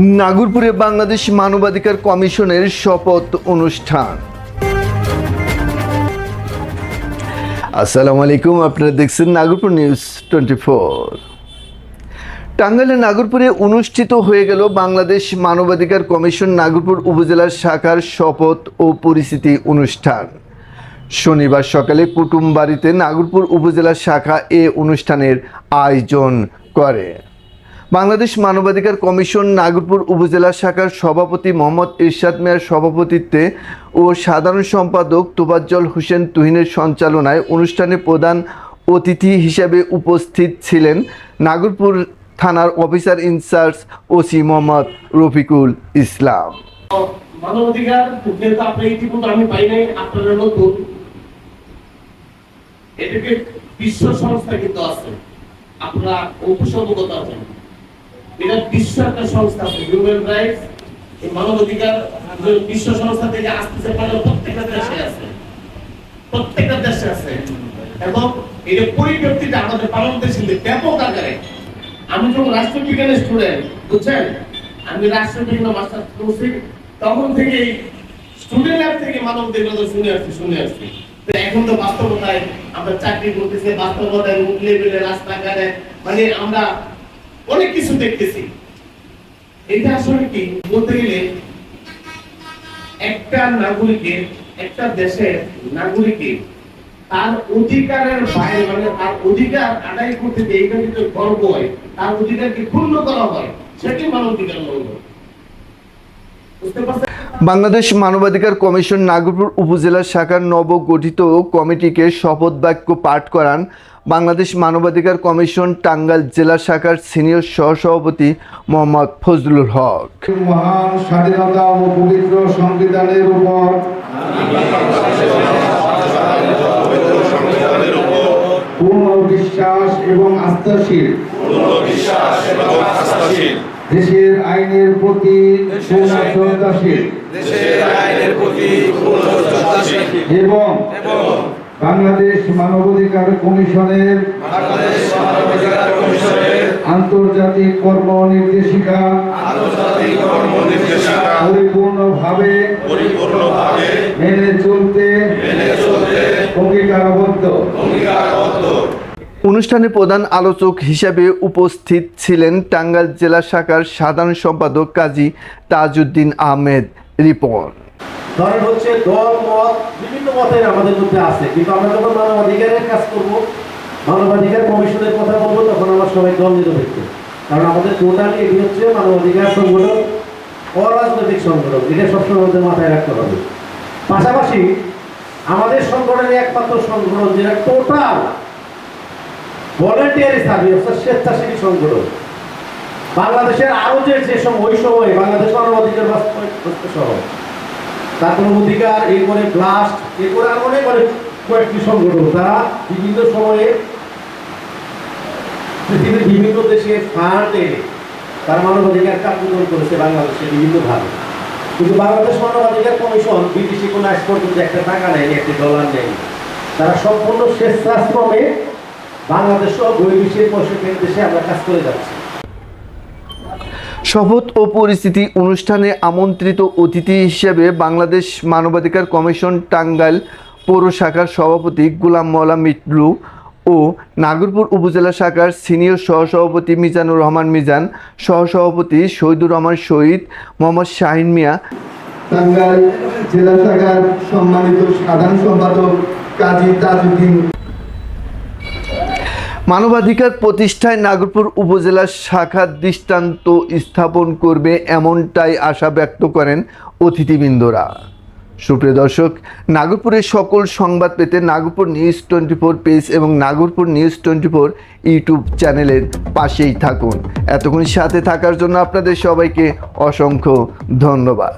নাগরপুরে বাংলাদেশ মানবাধিকার কমিশনের শপথ অনুষ্ঠান। আসসালামু আলাইকুম, আপনারা দেখছেন নাগরপুর নিউজ টোয়েন্টি ফোর। টাঙ্গাইলের নাগরপুরে অনুষ্ঠিত হয়ে গেল বাংলাদেশ মানবাধিকার কমিশন নাগরপুর উপজেলার শাখার শপথ ও পরিস্থিতি অনুষ্ঠান। শনিবার সকালে কুটুমবাড়িতে নাগরপুর উপজেলা শাখা এ অনুষ্ঠানের আয়োজন করে। বাংলাদেশ মানবাধিকার কমিশন নাগরপুর উপজেলা শাখার সভাপতি মোহাম্মদ ইরশাদ মিয়ার সভাপতিত্বে ও সাধারণ সম্পাদক তোবাজ্জল হোসেন তুহিনের সঞ্চালনায় অনুষ্ঠানে প্রধান অতিথি হিসেবে উপস্থিত ছিলেন নাগরপুর থানার officer in charge OC Mohammad Rafiqul Islam. আপনার আছেন এটা বিশ্ব একটা সংস্থা হিউম্যান রাইটস এই মানবাধিকার যে বিশ্ব সংস্থা থেকে আসতেছে পারে প্রত্যেকটা দেশে আছে। প্রত্যেকটা দেশে আছে। এবং এটা পরিব্যক্তিটা আমাদের বাংলাদেশে ব্যাপক আকারে, আমি যখন রাষ্ট্রবিজ্ঞানের স্টুডেন্ট বুঝছেন? আমি রাষ্ট্রবিজ্ঞান মাস্টার করছি, তখন থেকে স্টুডেন্ট লাইফ থেকে মানব দেবতা শুনে আসছি শুনে আসছি। এখন তো বাস্তবতায় আমরা চাকরি করতেছি, বাস্তবতায় লেভেলে রাস্তাঘাটে মানে আমরা অনেক কিছু দেখতেছি। এটা আসলে কি? বলতে গেলে, একটা নাগরিকের একটা দেশের নাগরিকের তার অধিকারের বাইরে মানে তার অধিকার আদায় করতে যে এইটা যদি গর্ব হয়, তার অধিকারকে ক্ষুণ্ণ করা হয়, সেটি মানবাধিকার লঙ্ঘন বুঝতে পারছেন? বাংলাদেশ মানবাধিকার কমিশন নাগরপুর উপজেলা শাখার নবগঠিত কমিটিকে শপথ বাক্য পাঠ করান বাংলাদেশ মানবাধিকার কমিশন টাঙ্গাইল জেলা শাখার সিনিয়র সহসভাপতি মোহাম্মদ ফজলুল হক। মহান স্বাধীনতা ও পবিত্র সংবিধানের উপর পূর্ণ বিশ্বাস এবং আস্থাশীল। বিশ্বাস এবং আস্থাশীল দেশের আইনের প্রতি পূর্ণ শ্রদ্ধাশীল। এবং বাংলাদেশ মানবাধিকার কমিশনের বাংলাদেশ মানবাধিকার কমিশনের আন্তর্জাতিক কর্ম নির্দেশিকা আন্তর্জাতিক কর্ম নির্দেশিকা পরিপূর্ণভাবে মেনে চলতে অঙ্গীকারবদ্ধ। অনুষ্ঠানে প্রধান আলোচক হিসেবে উপস্থিত ছিলেন টাঙ্গাইল জেলা শাখার সাধারণ সম্পাদক কাজী তাজউদ্দিন আহমেদ। রিপন ধরেন হচ্ছে দল, মত, বিভিন্ন মতের আমাদের মধ্যে আছে। কিন্তু আমরা যখন মানবাধিকারের কাজ করব, মানবাধিকার কমিশনের কথা বলব, তখন আমরা সবাই দল নিরপেক্ষ। কারণ আমাদের টোটালি এটি হচ্ছে মানবাধিকার সংগঠন, অরাজনৈতিক সংগঠন। এটা সবসময় আমাদের মাথায় রাখতে হবে। পাশাপাশি আমাদের সংগঠনের একমাত্র সংগঠন যেটা টোটাল ভলেন্টিয়ারি সার্ভিস অর্থাৎ স্বেচ্ছাসেবী সংগঠন। বাংলাদেশের আরও যে সময় ওই সময় বাংলাদেশ মানবাধিকার বাস্তবায়ন সহ। তারপর অধিকার এরপরে ব্লাস্ট এরপরে আর অনেক অনেক কয়েকটি সংগঠন। তারা বিভিন্ন সময়ে পৃথিবীর বিভিন্ন দেশে ফান্ড এনে তারা মানবাধিকার কার্যক্রম করেছে বাংলাদেশে বিভিন্নভাবে কিন্তু বাংলাদেশ মানবাধিকার কমিশন বিদেশি কোনো আজ পর্যন্ত একটা টাকা নেয়নি, একটি ডলার নেয়নি। তারা সম্পূর্ণ স্বেচ্ছাশ্রমে বাংলাদেশ সহ বহির্বিশ্বের পঁয়ষট্টি দেশে আমরা কাজ করে যাচ্ছি। শপথ ও পরিস্থিতি অনুষ্ঠানে আমন্ত্রিত অতিথি হিসেবে বাংলাদেশ মানবাধিকার কমিশন টাঙ্গাইল পৌর শাখার সভাপতি গুলাম মৌলা মিটলু ও নাগরপুর উপজেলা শাখার সিনিয়র সহসভাপতি মিজানুর রহমান মিজান, সহসভাপতি শহীদুর রহমান শহীদ, মোহাম্মদ শাহিন মিয়া। টাঙ্গাইল জেলা শাখার সম্মানিত সাধারণ সম্পাদক কাজী তাজউদ্দিন মানবাধিকার প্রতিষ্ঠায় নাগরপুর উপজেলা শাখা দৃষ্টান্ত স্থাপন করবে এমনটাই আশা ব্যক্ত করেন অতিথিবৃন্দরা। সুপ্রিয় দর্শক, নাগরপুরের সকল সংবাদ পেতে Nagarpur news twenty four page এবং Nagarpur news twenty four YouTube চ্যানেলের পাশেই থাকুন। এতক্ষণ সাথে থাকার জন্য আপনাদের সবাইকে অসংখ্য ধন্যবাদ।